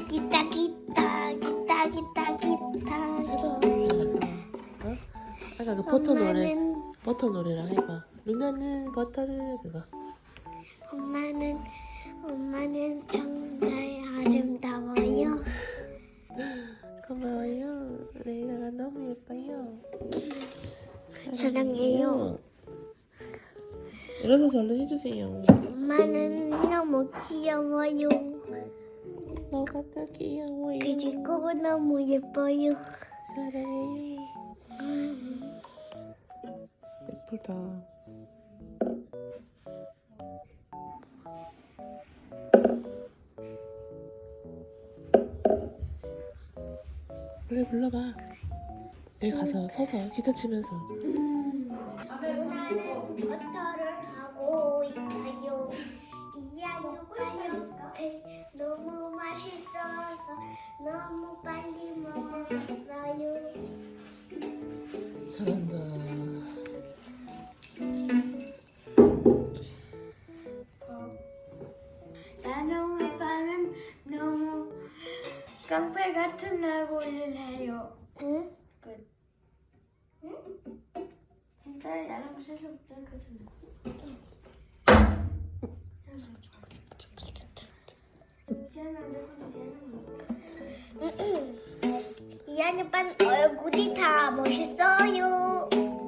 기타 기타 기타 기타 기타 기타 어? 아까 그 버터 노래 엄마는- 버터 노래랑 해봐. 누나는 버터를 그거. 엄마는 엄마는 정말 아름다워요. 고마워요. 레이나가 너무 예뻐요. 사랑해요. 일어서서 얼른 해주세요. 엄마는 너무 귀여워요. 너가 더 귀여워요. 그리고 너무 예뻐요. 사랑해요. 예쁘다. 그래 불러봐. 내가 가서 서서 기타 치면서. 버터를 맛있어서 너무 빨리 먹었어요. 잘한다. 나는 아빠는 너무 깡패 같은 얼굴을 해요. 응? 끝. 응? 진짜 나랑 실수부터 끝은. 이안 오빠는 얼굴이 다 멋있어요.